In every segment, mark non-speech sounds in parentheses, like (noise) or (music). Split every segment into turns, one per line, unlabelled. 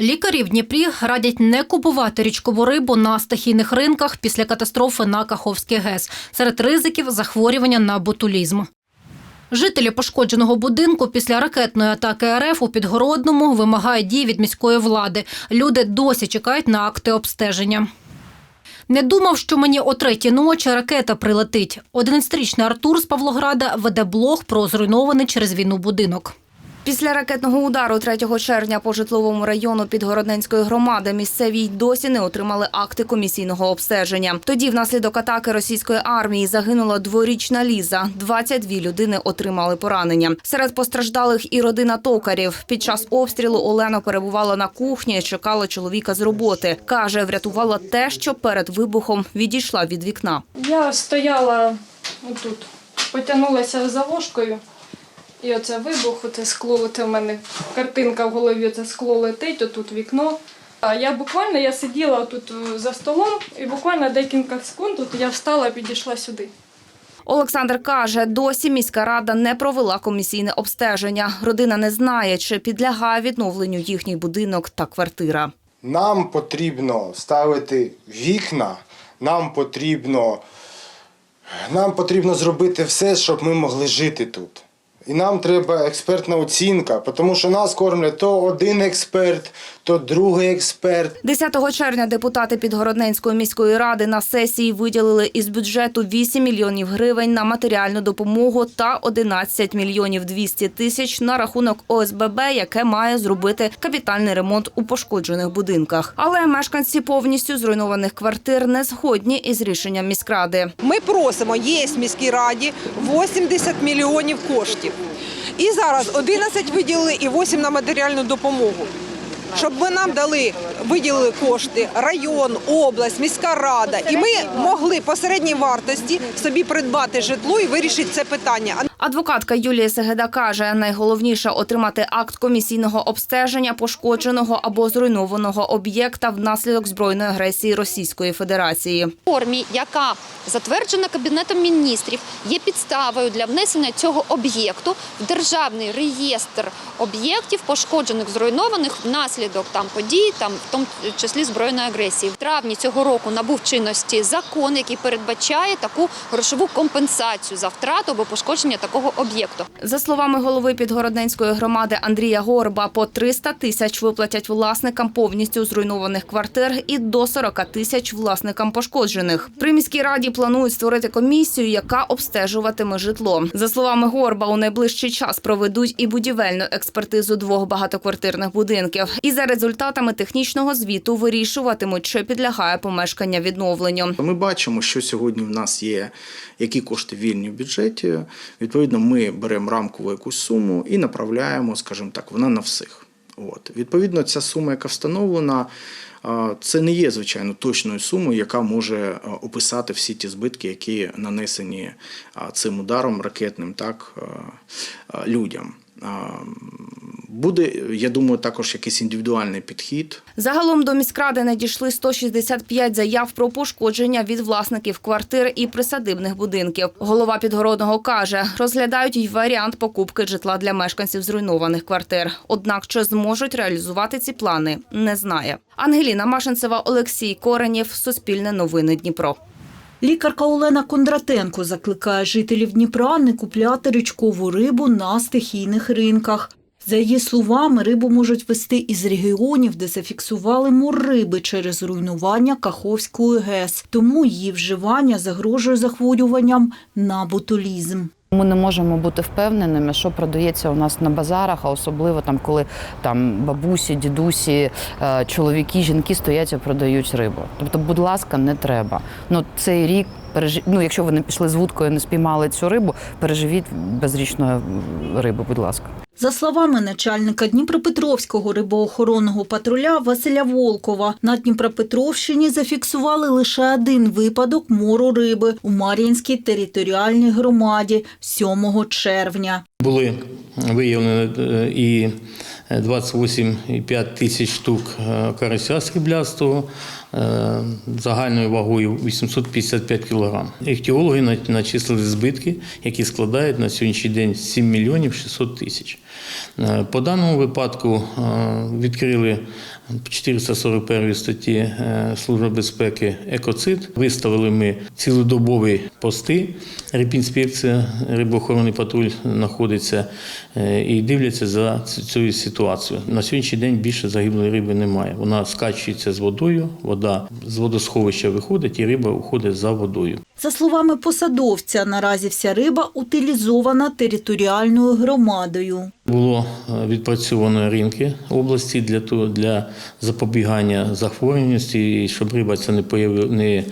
Лікарі в Дніпрі радять не купувати річкову рибу на стихійних ринках після катастрофи на Каховський ГЕС. Серед ризиків захворювання на ботулізм. Жителі пошкодженого будинку після ракетної атаки РФ у Підгородному вимагають дій від міської влади. Люди досі чекають на акти обстеження. Не думав, що мені о третій ночі ракета прилетить. 11-річний Артур з Павлограда веде блог про зруйнований через війну будинок.
Після ракетного удару 3 червня по житловому району Підгородненської громади місцеві й досі не отримали акти комісійного обстеження. Тоді, внаслідок атаки російської армії, загинула дворічна Ліза. 22 людини отримали поранення. Серед постраждалих і родина токарів. Під час обстрілу Олена перебувала на кухні, чекала чоловіка з роботи. каже, врятувала те, що перед вибухом відійшла від вікна.
Я стояла отут, потягнулася за ложкою, і оце вибух, оце скло, оце в мене картинка в голові, це скло летить, отут вікно. А я буквально я сиділа тут е, за столом, і буквально декілька секунд от я встала, підійшла сюди.
Олександр каже, досі міська рада не провела комісійне обстеження. Родина не знає, чи підлягає відновленню їхній будинок та квартира.
Нам потрібно ставити вікна, нам потрібно, нам потрібно зробити все, щоб ми могли жити тут. І нам треба експертна оцінка, тому що нас кормлять то один експерт, то другий експерт.
10 червня депутати Підгородненської міської ради на сесії виділили із бюджету 8 мільйонів гривень на матеріальну допомогу та 11 мільйонів 200 тисяч на рахунок ОСББ, яке має зробити капітальний ремонт у пошкоджених будинках. Але мешканці повністю зруйнованих квартир не згодні із рішенням міськради.
Ми просимо, є в міській раді 80 мільйонів коштів. І зараз 11 виділили і 8 на матеріальну допомогу. Щоб ви нам дали, виділили кошти, район, область, міська рада, і ми могли по середній вартості собі придбати житло і вирішити це питання.
Адвокатка Юлія Сегеда каже, найголовніше отримати акт комісійного обстеження пошкодженого або зруйнованого об'єкта внаслідок збройної агресії Російської Федерації.
формі, яка затверджена Кабінетом міністрів, є підставою для внесення цього об'єкту в державний реєстр об'єктів, пошкоджених, зруйнованих внаслідок там подій, там тому числі збройної агресії. В травні цього року набув чинності закон, який передбачає таку грошову компенсацію за втрату або пошкодження такого об'єкту.
За словами голови Підгородненської громади Андрія Горба, по 300 тисяч виплатять власникам повністю зруйнованих квартир і до 40 тисяч власникам пошкоджених. При міській раді планують створити комісію, яка обстежуватиме житло. За словами Горба, у найближчий час проведуть і будівельну експертизу двох багатоквартирних будинків. І за результатами технічного звіту вирішуватимуть, чи підлягає помешкання відновленню.
Ми бачимо, що сьогодні в нас є, які кошти вільні в бюджеті. Відповідно, ми беремо рамкову якусь суму і направляємо, скажімо так, вона на всіх. От. Відповідно, ця сума, яка встановлена, це не є, звичайно, точною сумою, яка може описати всі ті збитки, які нанесені цим ударом ракетним так, людям. Буде, я думаю, також якийсь індивідуальний підхід.
Загалом до міськради надійшли 165 заяв про пошкодження від власників квартир і присадибних будинків. Голова підгородного каже, розглядають й варіант покупки житла для мешканців зруйнованих квартир. Однак, чи зможуть реалізувати ці плани, не знає. Ангеліна Машинцева, Олексій Коренєв, Суспільне новини Дніпро.
Лікарка Олена Кондратенко закликає жителів Дніпра не купляти річкову рибу на стихійних ринках. За її словами, рибу можуть вести із регіонів, де зафіксували мор риби через руйнування Каховської ГЕС. Тому її вживання загрожує захворюванням на ботулізм.
Ми не можемо бути впевненими, що продається у нас на базарах, а особливо там, коли там бабусі, дідусі, е, чоловіки, жінки стоять і продають рибу. Тобто, будь ласка, не треба. Ну цей рік пережи... ну, якщо ви не пішли з вудкою, не спіймали цю рибу, переживіть безрічної риби, будь ласка.
За словами начальника Дніпропетровського рибоохоронного патруля Василя Волкова, на Дніпропетровщині зафіксували лише один випадок мору риби у Мар'їнській територіальній громаді 7 червня.
Були виявлені е, і 28,5 тисяч штук е, карася сріблястого загальною вагою 855 кг. Іхтіологи начислили збитки, які складають на сьогоднішній день 7 мільйонів 600 тисяч. Е, По даному випадку е, відкрили 441 статті е, Служби безпеки «Екоцид». Виставили ми цілодобові пости. Рибінспекція, рибоохоронний патруль знаходиться е, і дивляться за ц- цією ситуацією. На сьогоднішній день більше загиблої риби немає. Вона скачується з водою, вода з водосховища виходить і риба уходить за водою.
За словами посадовця, наразі вся риба утилізована територіальною громадою.
Було е, відпрацьовано ринки області для того для запобігання захворюваності, щоб риба ця не появи- не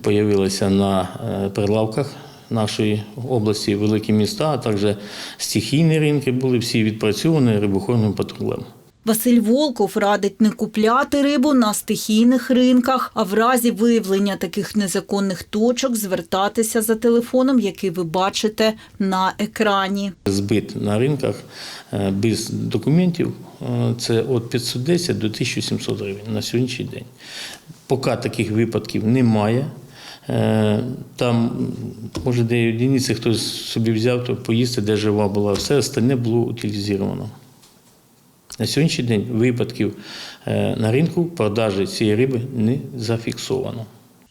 появилася на е, прилавках нашої області, великі міста, а також стихійні ринки були всі відпрацьовані рибохорним патрулем.
Василь Волков радить не купляти рибу на стихійних ринках, а в разі виявлення таких незаконних точок звертатися за телефоном, який ви бачите на екрані.
Збит на ринках е, без документів е, це від 510 до 1700 гривень на сьогоднішній день. Поки таких випадків немає. Е, Там, може, де одиниці хтось собі взяв, то поїсти, де жива була, все остальне було утилізовано. На сьогоднішній день випадків е, на ринку продажі цієї риби не зафіксовано.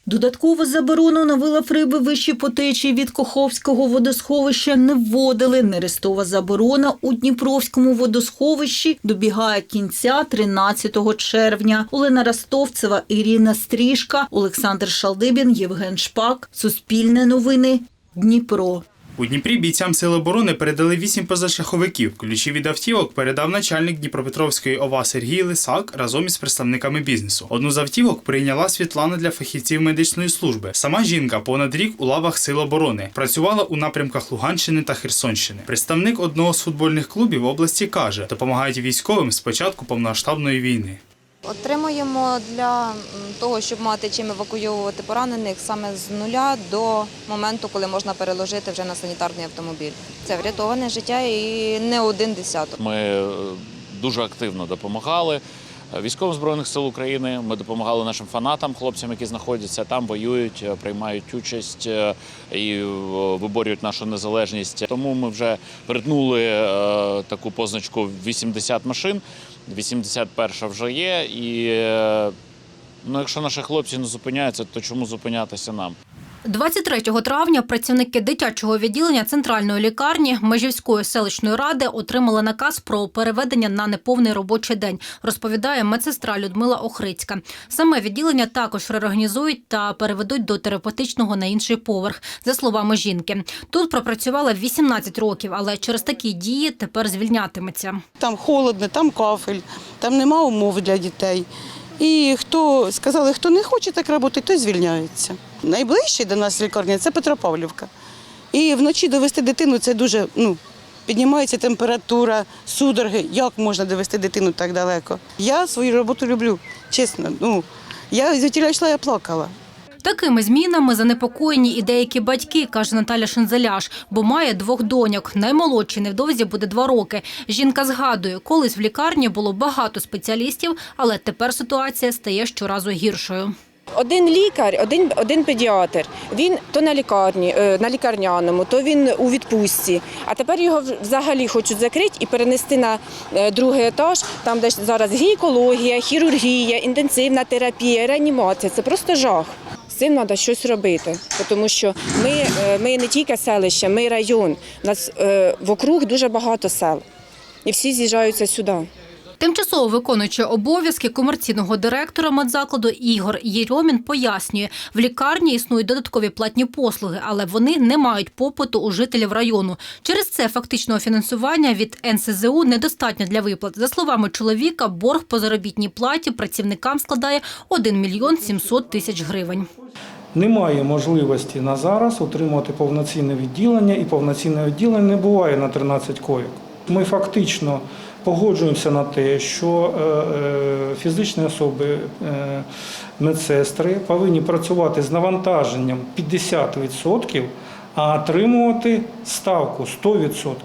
Додаткову заборону на вилов риби вищі по течії від Коховського водосховища не вводили. Нерестова заборона у Дніпровському водосховищі добігає кінця 13 червня. Олена Ростовцева, Ірина Стрішка, Олександр Шалдибін, Євген Шпак. Суспільне новини. Дніпро.
У Дніпрі бійцям Сил оборони передали вісім позашляховиків. Ключі від автівок передав начальник Дніпропетровської ОВА Сергій Лисак разом із представниками бізнесу. Одну з автівок прийняла Світлана для фахівців медичної служби. Сама жінка понад рік у лавах Сил оборони працювала у напрямках Луганщини та Херсонщини. Представник одного з футбольних клубів області каже, допомагають військовим з початку війни.
Отримуємо для того, щоб мати чим евакуювати поранених саме з нуля до моменту, коли можна переложити вже на санітарний автомобіль. Це врятоване життя і не один десяток.
Ми е, дуже активно допомагали військовим збройних сил України. Ми допомагали нашим фанатам, хлопцям, які знаходяться там, воюють, е, приймають участь е, і е, виборюють нашу незалежність. Тому ми вже перетнули таку позначку 80 машин. 81 вже є, і ну, якщо наші хлопці не зупиняються, то чому зупинятися нам?
23 травня працівники дитячого відділення центральної лікарні Межівської селищної ради отримали наказ про переведення на неповний робочий день, розповідає медсестра Людмила Охрицька. Саме відділення також реорганізують та переведуть до терапевтичного на інший поверх. За словами жінки, тут пропрацювала 18 років, але через такі дії тепер звільнятиметься.
Там холодно, там кафель, там нема умов для дітей. І хто сказали, хто не хоче так робити, той звільняється. Найближчий до нас лікарня це Петропавлівка. І вночі довести дитину це дуже ну, піднімається температура, судороги. Як можна довести дитину так далеко? Я свою роботу люблю, чесно. Ну, я звідтіля йшла, я плакала.
Такими змінами занепокоєні і деякі батьки, каже Наталя Шензеляш, бо має двох доньок. Наймолодшій невдовзі буде два роки. Жінка згадує, колись в лікарні було багато спеціалістів, але тепер ситуація стає щоразу гіршою.
Один лікар, один, один педіатр. Він то на лікарні, е, на лікарняному, то він у відпустці. А тепер його взагалі хочуть закрити і перенести на е, другий етаж, там де зараз гінекологія, хірургія, інтенсивна терапія, реанімація. Це просто жах. З цим треба щось робити, тому що ми, е, ми не тільки селище, ми район. У нас вокруг дуже багато сел. І всі з'їжджаються сюди.
Тимчасово виконуючи обов'язки комерційного директора медзакладу Ігор Єрьомін пояснює, в лікарні існують додаткові платні послуги, але вони не мають попиту у жителів району. Через це фактичного фінансування від НСЗУ недостатньо для виплат. За словами чоловіка, борг по заробітній платі працівникам складає 1 мільйон 700 тисяч гривень.
Немає можливості на зараз отримати повноцінне відділення, і повноцінне відділення не буває на 13 койок. Ми фактично погоджуємося на те, що е, е, фізичні особи, е, медсестри повинні працювати з навантаженням 50%, а отримувати ставку 100%.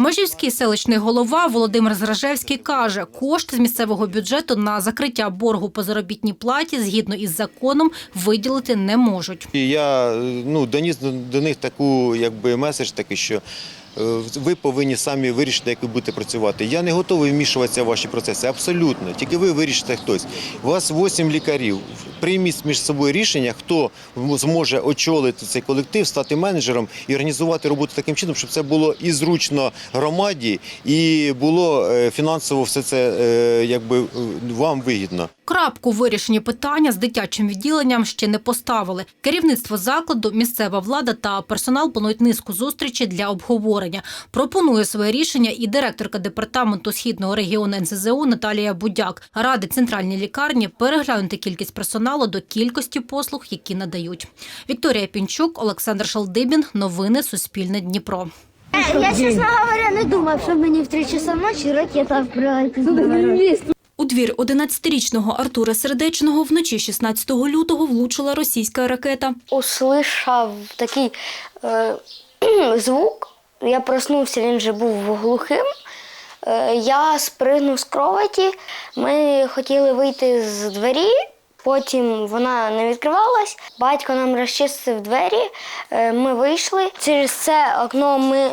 Межівський селищний голова Володимир Зражевський каже, кошти з місцевого бюджету на закриття боргу по заробітній платі згідно із законом виділити не можуть.
Я ну, доніс до, них таку якби меседж такий, що Ви повинні самі вирішити, як ви будете працювати. Я не готовий вмішуватися в ваші процеси. Абсолютно. Тільки ви вирішите хтось. У вас 8 лікарів. Прийміть між собою рішення, хто зможе очолити цей колектив, стати менеджером і організувати роботу таким чином, щоб це було і зручно громаді, і було е, фінансово все це е, якби е, вам вигідно.
Крапку в вирішенні питання з дитячим відділенням ще не поставили. Керівництво закладу, місцева влада та персонал планують низку зустрічей для обговорення. Пропонує своє рішення і директорка департаменту східного регіону НСЗУ Наталія Будяк. Радить центральній лікарні переглянути кількість персоналу до кількості послуг, які надають. Вікторія Пінчук, Олександр Шалдибін. Новини Суспільне Дніпро.
Я, честно говоря, не думав, що мені в 3 часа ночі ракета прилетить.
У двір 11-річного Артура Сердечного вночі 16 лютого влучила російська ракета.
Услышав такий е, (clears throat) звук. Я проснувся, він вже був глухим. Е, я спригнув з кроваті. Ми хотіли вийти з двері, потім вона не відкривалась. Батько нам розчистив двері. Е, ми вийшли. Через це окно ми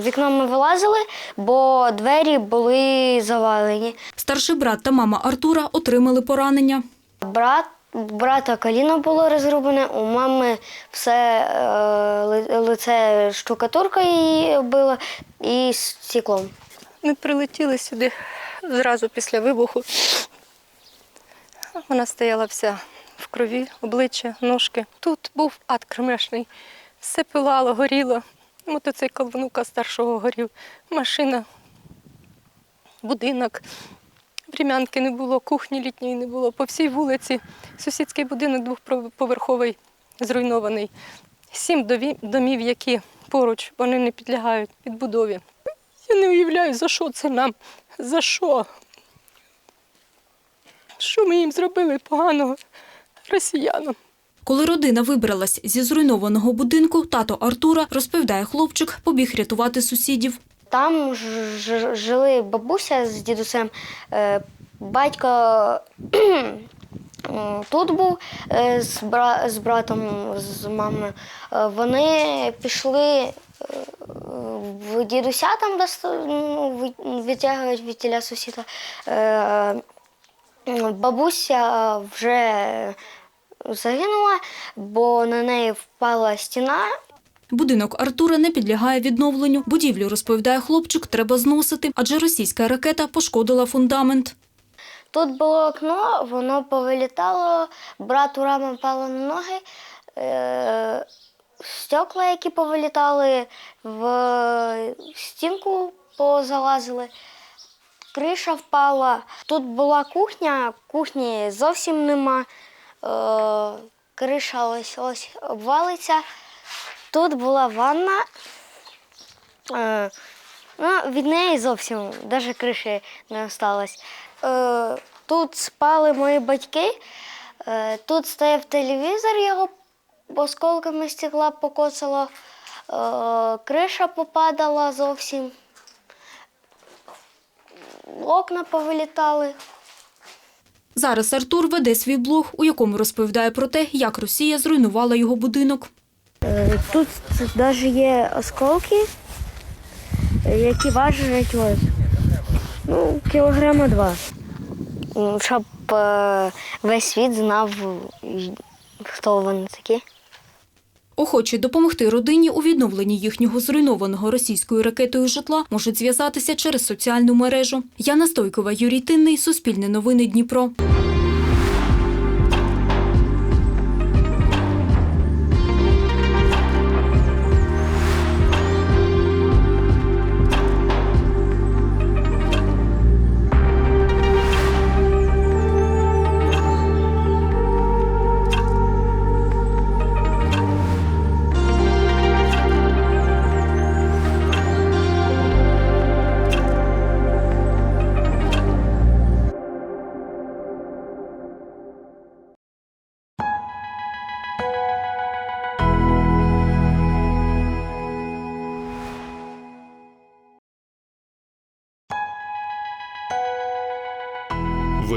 вікно ми вилазили, бо двері були завалені.
Старший брат та мама Артура отримали поранення.
Брат, брата коліно було розрубане, у мами все е, лице штукатурка її била і стеклом.
Ми прилетіли сюди зразу після вибуху. Вона стояла вся в крові, обличчя, ножки. Тут був ад кромешний. Все пилало, горіло. Мотоцикл внука старшого горів, машина, будинок. Врем'янки не було, кухні літньої не було. По всій вулиці сусідський будинок двохповерховий, зруйнований. Сім домів, які поруч, вони не підлягають відбудові. Я не уявляю, за що це нам? За що? Що ми їм зробили поганого росіянам?
Коли родина вибралась зі зруйнованого будинку, тато Артура, розповідає хлопчик, побіг рятувати сусідів.
Там ж- ж- жили бабуся з дідусем, е, батько (clears throat) тут був е, з, бра- з братом, з мамою. Е, Вони пішли в дідуся там ну, витягують від тіля сусіда. Бабуся вже загинула, бо на неї впала стіна
Будинок Артура не підлягає відновленню. Будівлю, розповідає хлопчик, треба зносити, адже російська ракета пошкодила фундамент.
Тут було окно, воно повилітало, брату рама впала на ноги, е- стекла, які повилітали, в стінку позалазили, криша впала. Тут була кухня, кухні зовсім нема. Е- криша ось ось обвалиться. Тут була ванна. Е- Ну, від неї зовсім навіть криші не осталось. Е, тут спали мої батьки, е, тут стояв телевізор, його осколками стекла покоцало, е, криша попадала зовсім, окна повилітали.
Зараз Артур веде свій блог, у якому розповідає про те, як Росія зруйнувала його будинок.
Е, Тут навіть є осколки, які важать ось, ну, кілограма два. Щоб е, весь світ знав, хто вони такі.
Охочі допомогти родині у відновленні їхнього зруйнованого російською ракетою житла можуть зв'язатися через соціальну мережу. Яна Стойкова, Юрій Тинний, Суспільне новини Дніпро.